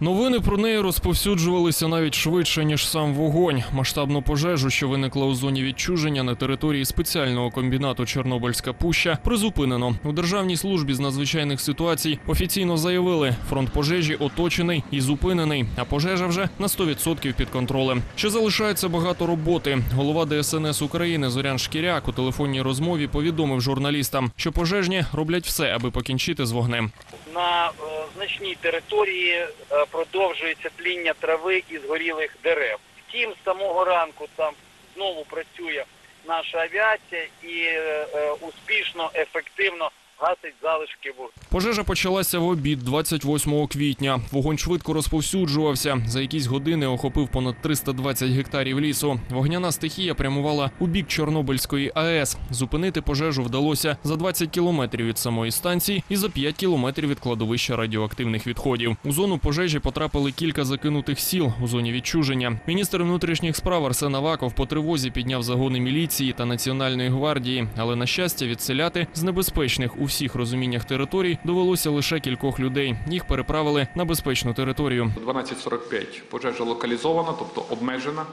Новини про неї розповсюджувалися навіть швидше ніж сам вогонь. Масштабну пожежу, що виникла у зоні відчуження на території спеціального комбінату Чорнобильська Пуща, призупинено у державній службі з надзвичайних ситуацій. Офіційно заявили, фронт пожежі оточений і зупинений, а пожежа вже на 100% під контролем. Ще залишається багато роботи. Голова ДСНС України Зорян Шкіряк у телефонній розмові повідомив журналістам, що пожежні роблять все, аби покінчити з вогнем. на е, значній території е, продовжується тління трави і згорілих дерев. Втім, з самого ранку там знову працює наша авіація і е, е, успішно, ефективно гасить залишки вогню. Пожежа почалася в обід 28 квітня. Вогонь швидко розповсюджувався. За якісь години охопив понад 320 гектарів лісу. Вогняна стихія прямувала у бік Чорнобильської АЕС. Зупинити пожежу вдалося за 20 кілометрів від самої станції і за 5 кілометрів від кладовища радіоактивних відходів. У зону пожежі потрапили кілька закинутих сіл у зоні відчуження. Міністр внутрішніх справ Арсен Аваков по тривозі підняв загони міліції та національної гвардії, але на щастя відселяти з небезпечних у всіх розуміннях територій довелося лише кількох людей. Їх переправили на безпечну територію. 12.45 пожежа локалізована, тобто обмежена. Е,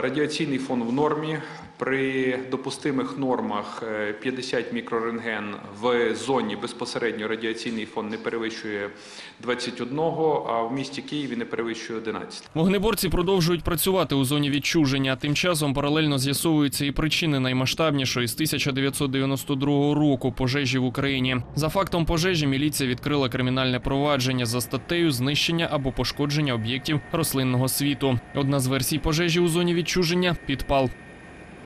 Радіаційний фон в нормі. При допустимих нормах е, 50 мікрорентген в зоні безпосередньо радіаційний фон не перевищує 21, а в місті Києві не перевищує 11. Вогнеборці продовжують працювати у зоні відчуження. Тим часом паралельно з'ясовуються і причини наймасштабнішої з 1992 року пожежі в Україні. За фактом пожежі міліція відкрила кримінальне провадження за статтею знищення або пошкодження об'єктів рослинного світу. Одна з версій пожежі у зоні відчуження підпал.